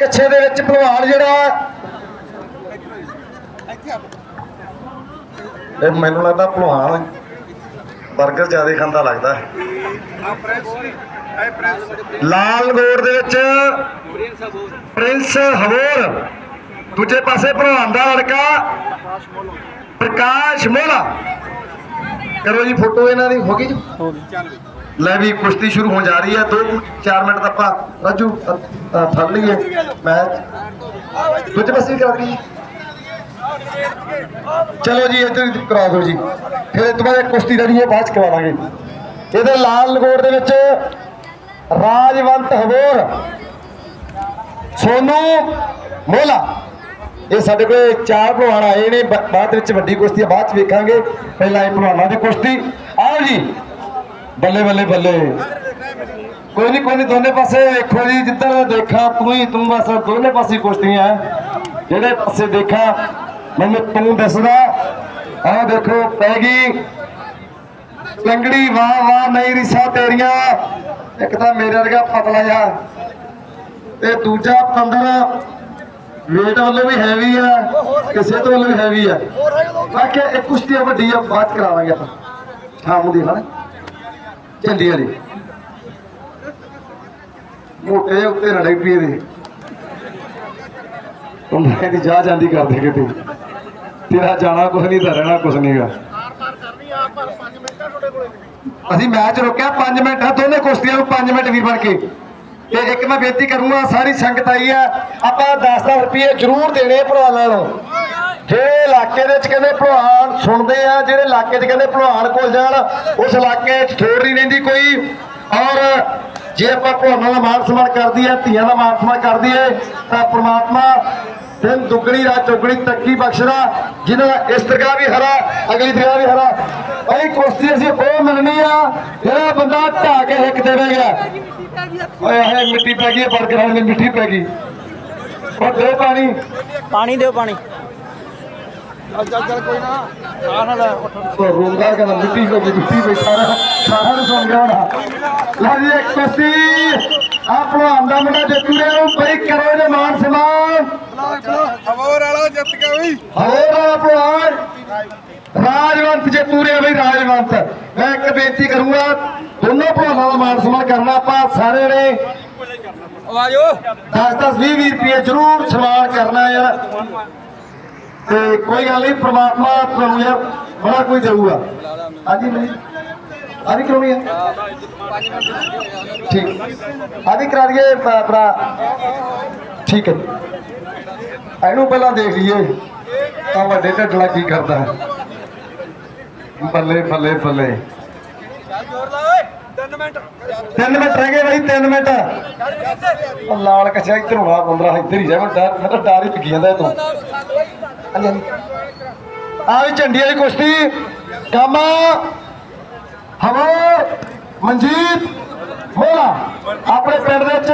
ਕੱਛੇ ਦੇ ਵਿੱਚ ਭਲਵਾਨ ਜਿਹੜਾ ਇਹ ਮੈਨੂੰ ਲੱਗਦਾ ਭਲਵਾਨ 버ਗਰ ਜ਼ਿਆਦਾ ਖਾਂਦਾ ਲੱਗਦਾ ਲਾਲ ਗੋੜ ਦੇ ਵਿੱਚ ਪ੍ਰਿੰਸ ਹਵੋਰ, ਦੂਜੇ ਪਾਸੇ ਭਲਵਾਨ ਦਾ ਲੜਕਾ ਪ੍ਰਕਾਸ਼ ਮੋਲਾ ਕਰੋ ਜੀ ਫੋਟੋ ਇਹਨਾਂ ਦੀ, ਹੋ ਗਈ ਜੀ? ਹੋ ਲੈ ਵੀ ਕੁਸ਼ਤੀ ਸ਼ੁਰੂ ਹੋਣ ਜਾ ਰਹੀ ਹੈ। 2-4 ਮਿੰਟ ਤੱਕ ਆਪਾਂ ਰਾਜੂ ਫੜ ਲਈਏ। ਮੈਚ ਦੂਜੇ ਪਾਸੇ ਕਰਾ ਦਈਏ ਚਲੋ ਜੀ ਇੱਧਰ ਕਰਾ ਦਿਓ ਜੀ। ਫਿਰ ਇਹ ਤੋਂ ਬਾਅਦ ਕੁਸ਼ਤੀ ਜਿਹੜੀ ਹੈ ਬਾਅਦ ਚ ਕਰਵਾ ਦਾਂਗੇ ਇਹਦੇ ਲਾਲ ਲਗੋੜ ਦੇ ਵਿੱਚ ਰਾਜਵੰਤ ਹਵੋਰ ਸੋਨੂ ਮੋਲਾ ਇਹ ਸਾਡੇ ਕੋਲ ਚਾਰ ਭਲਵਾਨ ਆਏ ਨੇ। ਬਾਅਦ ਵਿੱਚ ਵੱਡੀ ਕੁਸ਼ਤੀ ਆ, ਬਾਅਦ ਚ ਵੇਖਾਂਗੇ। ਪਹਿਲਾਂ ਇਹ ਭਲਵਾਨਾਂ ਦੀ ਕੁਸ਼ਤੀ। ਆਓ ਜੀ। ਬੱਲੇ ਬੱਲੇ ਬੱਲੇ। ਕੋਈ ਨਹੀਂ ਕੋਈ ਨਹੀਂ ਦੋਨੇ ਪਾਸੇ ਵੇਖੋ ਜੀ, ਜਿੱਧਰ ਦੇਖਾਂ ਤੂੰ ਹੀ, ਤੂੰ ਬਸ ਦੋਨੇ ਪਾਸੇ ਕੁਸ਼ਤੀਆਂ ਜਿਹੜੇ ਪਾਸੇ ਦੇਖਾਂ, ਮੈਨੂੰ ਤੂੰ ਦੱਸਦਾ। ਆਹ ਦੇਖੋ, ਪੈ ਗਈ। ਲੰਗੜੀ ਵਾਹ ਵਾਹ, ਨਹੀਂ ਰਿਸਾ ਤੇਰੀਆਂ। ਇੱਕ ਤਾਂ ਮੇਰੇ ਵਰਗਾ ਪਤਲਾ ਜਾ ਤੇ ਦੂਜਾ ਪੰਦਰ ਵੇਟ ਵੱਲੋਂ ਵੀ ਹੈਵੀ ਆ ਕਿਸੇ ਤੋਂ ਵੱਲੋਂ ਵੀ ਹੈਵੀ ਆ। ਬਾਕੀ ਇੱਕ ਕੁਸ਼ਤੀ ਵੱਡੀ ਆ, ਬਾਅਦ ਕਰਾਵਾਂਗੇ ਆਪਾਂ। ਸ਼ਾਮ ਨੂੰ ਦੇਖਾਂ ਝੰਡੀ ਵਾਲੀ ਮੋਟੇ ਉੱਤੇ ਰੜੇ ਪੀਏ ਦੇ ਉਹ ਮੈਂ ਦੀ ਜਾ ਜਾਂਦੀ ਕਰਦੇ ਕਿਤੇ। ਤੇਰਾ ਜਾਣਾ ਕੁਛ ਨਹੀਂ ਤਾਂ ਰਹਿਣਾ ਕੁਛ ਨਹੀਂਗਾ ਅਸੀਂ ਮੈਚ ਰੋਕਿਆ 5 ਮਿੰਟ ਆ ਦੋਨੇ ਕੁਸ਼ਤੀਆਂ ਨੂੰ 5 ਮਿੰਟ ਵੀ ਬਣ ਕੇ। ਤੇ ਇੱਕ ਮੈਂ ਬੇਨਤੀ ਕਰੂੰਗਾ, ਸਾਰੀ ਸੰਗਤ ਆਈ ਆ ਆਪਾਂ 10-10 ਰੁਪਏ ਜ਼ਰੂਰ ਦੇਣੇ ਭਲਵਾਨਾਂ ਨੂੰ ਜਿਹੜੇ ਇਲਾਕੇ ਦੇ ਵਿੱਚ ਕਹਿੰਦੇ ਭਲਵਾਨ ਸੁਣਦੇ ਆ, ਜਿਹੜੇ ਇਲਾਕੇ 'ਚ ਕਹਿੰਦੇ ਭਲਵਾਨ ਕੋਲ ਜਾਣ, ਉਸ ਇਲਾਕੇ 'ਚ ਥੋੜ ਨਹੀਂ ਰਹਿੰਦੀ ਕੋਈ। ਔਰ ਜੇ ਆਪਾਂ ਭਲਵਾਨਾਂ ਦਾ ਮਾਨ ਸਨਮਾਨ ਕਰਦੀ ਹੈ ਧੀਆਂ ਦਾ ਮਾਨ ਸਨਮਾਨ ਕਰਦੀ ਹੈ ਤਾਂ ਪ੍ਰਮਾਤਮਾ ਦਿਨ ਦੁੱਗਣੀ, ਰਾਤ ਚੌਗਣੀ ਤੱਕੀ ਬਖਸ਼ਦਾ, ਜਿਨ੍ਹਾਂ ਦਾ ਇਸ ਤਰ੍ਹਾਂ ਵੀ ਹਰਾ, ਅਗਲੀ ਤਰ੍ਹਾਂ ਵੀ ਹਰਾ। ਭਾਈ, ਕੁਸ਼ਤੀ ਅਸੀਂ ਉਹ ਮਿਲਣੀ ਆ, ਜਿਹੜਾ ਬੰਦਾ ਢਾ ਕੇ ਹਿੱਕ ਦੇਵੇਗਾ। ਓਏ, ਇਹ ਮਿੱਟੀ ਪੈ ਗਈ ਬਰਗਰਾਂ ਦੀ ਮਿੱਟੀ ਪੈ ਗਈ। ਉਹ ਦੇ ਪਾਣੀ। ਪਾਣੀ ਦਿਓ ਪਾਣੀ। ਉਹ ਰੋਂਦਾ ਕਹਿੰਦਾ ਮਿੱਟੀ ਪੈ ਗਈ ਮਿੱਟੀ ਪੈ ਸਾਰਾ ਸਾਰਾ ਨੂੰ ਸੁਣ ਗਿਆ ਹੋਣਾ। ਲੈ ਜੀ ਇੱਕ ਕੁਸ਼ਤੀ ਆ ਭਲਵਾਨ ਦਾ ਮੁੰਡਾ ਜੱਟੂ ਦੇ ਨੂੰ ਬਈ ਕਰੋ ਜੇ ਮਾਨ ਸਨਮਾਨ। ਹੋਰ ਵਾਲਾ ਜਿੱਤ ਗਿਆ ਬਈ। ਹੋਰ ਆ ਭਲਵਾਨ। ਰਾਜਵੰਤ ਜੇ ਪੂਰੇ ਬਈ ਰਾਜਵੰਤ। ਮੈਂ ਇੱਕ ਬੇਨਤੀ ਕਰੂੰਗਾ ਦੋਨੋਂ ਭਲਵਾਨਾਂ ਦਾ ਮਾਨ ਸਨਮਾਨ ਕਰਨਾ ਆਪਾਂ ਸਾਰੇ ਨੇ। ਆਜੋ 10 10 20 20 ਰੁਪਏ ਜ਼ਰੂਰ ਸਨਮਾਨ ਕਰਨਾ ਯਾਰ। ਤੇ ਕੋਈ ਗੱਲ ਨਹੀਂ, ਪ੍ਰਮਾਤਮਾ ਤੁਹਾਨੂੰ ਯਾਰ, ਬੜਾ ਕੋਈ ਦੇਊਗਾ। ਹਾਂਜੀ ਨਹੀਂ ਆ ਕਰਾਉਣੀ ਹੈ? ਠੀਕ। ਆ ਕਰਾ ਦਈਏ ਭਰਾ- ਠੀਕ ਹੈ। ਇਹਨੂੰ ਪਹਿਲਾਂ ਦੇਖ ਲਈਏ, ਤਾਂ ਵੱਡੇ ਢੱਡਲਾ ਕੀ ਕਰਦਾ ਹੈ। ਬੱਲੇ ਬੱਲੇ ਬੱਲੇ। ਜੋਰ ਲਾ ਓਏ 3 ਮਿੰਟ ਤਿੰਨ ਮਿੰਟ ਰਹਿ ਗਏ ਬਾਈ, ਤਿੰਨ ਮਿੰਟ। ਉਹ ਲਾਲ ਕੱਛਾ ਇੱਧਰ ਹੋਣਾ 15 ਇੱਧਰ ਹੀ ਜਾ, ਮੈਂ ਡਰ ਮੇਰਾ ਡਰ ਹੀ ਪਕੀ ਜਾਂਦਾ ਇਹ ਹਾਂਜੀ ਹਾਂਜੀ। ਆ ਵੀ ਝੰਡੀ ਵਾਲੀ ਕੁਸ਼ਤੀ। ਕਾਮਾ ਹਵਰ ਮਨਜੀਤ ਮੋਲਾ ਆਪਣੇ ਪਿੰਡ ਦੇ ਵਿੱਚ,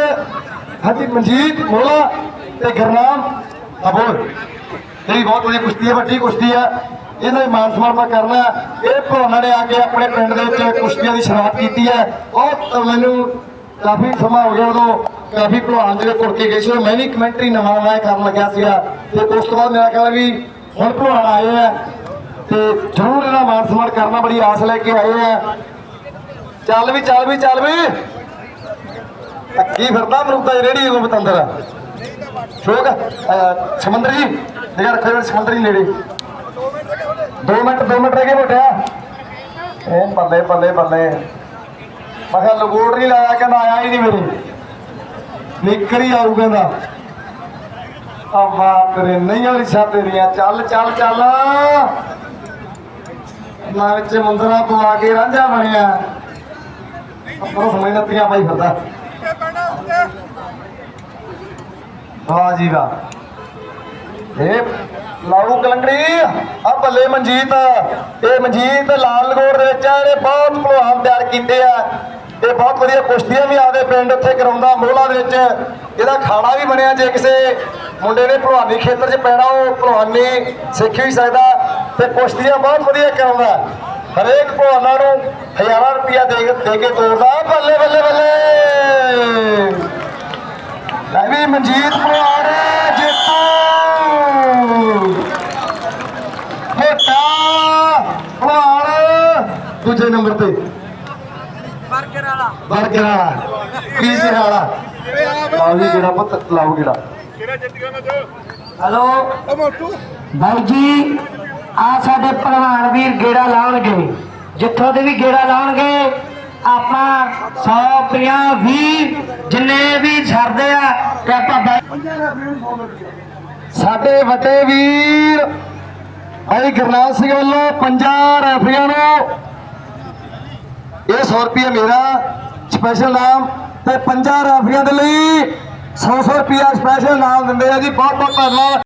ਹਾਂਜੀ, ਮਨਜੀਤ ਮੋਲਾ ਤੇ ਗਰਨਾਮ ਹਬੋਰ ਇਹ ਬਹੁਤ ਵਧੀਆ ਕੁਸ਼ਤੀ ਹੈ, ਵੱਡੀ ਕੁਸ਼ਤੀ ਹੈ। ਇਹਨਾਂ ਦੀ ਮਾਨ ਸਨਮਾਨ ਕਰਨਾ ਇਹ ਭਲਵਾਨਾਂ ਨੇ ਆ ਕੇ ਆਪਣੇ ਪਿੰਡ ਦੇ ਵਿੱਚ ਕੁਸ਼ਤੀਆਂ ਦੀ ਸ਼ੁਰੂਆਤ ਕੀਤੀ ਹੈ। ਉਹ ਮੈਨੂੰ ਕਾਫੀ ਸਮਾਂ ਹੋ ਗਿਆ ਉਦੋਂ ਕਾਫੀ ਭਲਵਾਨ ਜਿਹੜੇ ਕੁੜ ਕੇ ਗਏ ਸੀ। ਮੈਂ ਵੀ ਕਮੈਂਟਰੀ ਨਵਾਂ ਨਵਾਂ ਕਰਨ ਲੱਗਿਆ ਸੀਗਾ। ਤੇ ਉਸ ਤੋਂ ਬਾਅਦ ਮੇਰਾ ਕਹਿੰਦਾ ਵੀ ਹੁਣ ਭਲਵਾਨ ਆਏ ਆ ਤੇ ਜ਼ਰੂਰ ਇਹਨਾਂ ਦਾ ਮਾਨ ਸਨਮਾਨ ਕਰਨਾ ਬੜੀ ਆਸ ਲੈ ਕੇ ਆਏ ਆ। ਚੱਲ ਵੀ ਚੱਲ ਵੀ ਚੱਲ ਵੀ। ਕੀ ਫਿਰਦਾ ਮਰੂਦਾ ਰੇੜੀ ਨੂੰ ਬਤੰਦਰ ਸ਼ੋਕ ਸਮੁੰਦਰ ਜੀ, ਨਿਗਾਹ ਰੱਖੋ ਸਮੁੰਦਰ ਸਮੁੰਦਰੀ ਨੇੜੇ। 2 ਮਿੰਟ 2 ਮਿੰਟ ਰਹਿ ਗਏ ਮੋਟਿਆ। ਇਹ ਬੱਲੇ ਬੱਲੇ ਬੱਲੇ ਮੈਂ ਕਿਹਾ ਲਗੋੜ ਨਹੀਂ ਲਾਇਆ, ਕਹਿੰਦਾ ਆਇਆ ਹੀ ਨਹੀਂ ਮੇਰੇ। ਨਿਕਰ ਹੀ ਆਊ, ਕਹਿੰਦਾ। ਆ ਤੇਰੇ ਨਹੀਂ ਵਾਲੀ ਛਾਤੇ ਤੇਰੀਆਂ, ਚੱਲ ਚੱਲ ਚੱਲ। ਨਾ ਵਿੱਚ ਮੁੰਦਰਾ ਪਵਾ ਕੇ ਰਾਂਝਾ ਬਣਿਆ। ਆਪਣਾ ਸਮਝ ਨੱਤੀਆਂ ਪਾਈ ਫਿਰਦਾ। ਵਾਹ ਜੀ ਵਾਹ। ਇਹ ਲਾੜੂ ਕਲੰਗੜੀ, ਆ ਭੱਲੇ ਮਨਜੀਤ। ਇਹ ਮਨਜੀਤ ਲਾਲਗੋੜ ਦੇ ਵਿੱਚ ਇਹਨੇ ਬਹੁਤ ਭਲਵਾਨ ਤਿਆਰ ਕੀਤੇ ਆ। ਤੇ ਬਹੁਤ ਵਧੀਆ ਕੁਸ਼ਤੀਆਂ ਵੀ ਆਦੇ ਪਿੰਡ ਉੱਥੇ ਕਰਾਉਂਦਾ, ਮੋਹਲਾ ਦੇ ਵਿੱਚ। ਇਹਦਾ ਖਾਣਾ ਵੀ ਬਣਿਆ, ਜੇ ਕਿਸੇ ਮੁੰਡੇ ਨੇ ਭਲਵਾਨੀ ਖੇਤਰ 'ਚ ਪੈਣਾ, ਉਹ ਭਲਵਾਨੀ ਸਿੱਖ ਵੀ ਸਕਦਾ ਤੇ ਕੁਸ਼ਤੀਆਂ ਬਹੁਤ ਵਧੀਆ ਕਰਾਉਂਦਾ। ਹਰੇਕ ਭਲਵਾਨਾਂ ਨੂੰ ਹਜ਼ਾਰਾਂ ਰੁਪਇਆ ਦੇ ਦੇ ਕੇ ਤੋਰਦਾ। ਬੱਲੇ ਬੱਲੇ ਬੱਲੇ! ਲੈ ਮਨਜੀਤ ਭਲਵਾਨ ਜੇਤੂ। ਮੋਟਾ ਭਲਵਾਨ ਦੂਜੇ ਨੰਬਰ ਤੇ। ਬਰਗਰ ਵਾਲਾ ਵਾਲਾ। ਲਾਓ ਜੀ, ਜਿਹੜਾ ਪੁੱਤ ਲਾਓ ਜਿਹੜਾ। ਕਿਹੜਾ ਜਿੱਤ ਗਿਆ ਨਾ ਜੋ ਹੈਲੋ? ਮੋਟੂ ਬਾਈ ਜੀ ਆ ਸਾਡੇ ਪਹਿਲਵਾਨ ਵੀਰ ਗੇੜਾ ਲਾਉਣਗੇ। ਜਿੱਥੋਂ ਦੇ ਵੀ ਗੇੜਾ ਲਾਉਣਗੇ, ਆਪਾਂ 100 50 20 ਜਿੰਨੇ ਵੀ ਛੱਡਦੇ ਆ, ਤੇ ਆਪਾਂ ਸਾਡੇ ਵੱਡੇ ਵੀਰ ਭਾਈ ਗੁਰਨਾਮ ਸਿੰਘ ਵੱਲੋਂ ਪੰਜਾਂ ਰੈਫਰੀਆਂ ਨੂੰ ਇਹ 100 ਰੁਪਏ ਮੇਰਾ ਸਪੈਸ਼ਲ ਨਾਮ ਤੇ ਪੰਜਾਂ ਰਾਫੀਆਂ ਦੇ ਲਈ 100 100 ਰੁਪਏ ਸਪੈਸ਼ਲ ਨਾਮ ਦਿੰਦੇ ਆ ਜੀ। ਬਹੁਤ ਬਹੁਤ ਧੰਨਵਾਦ।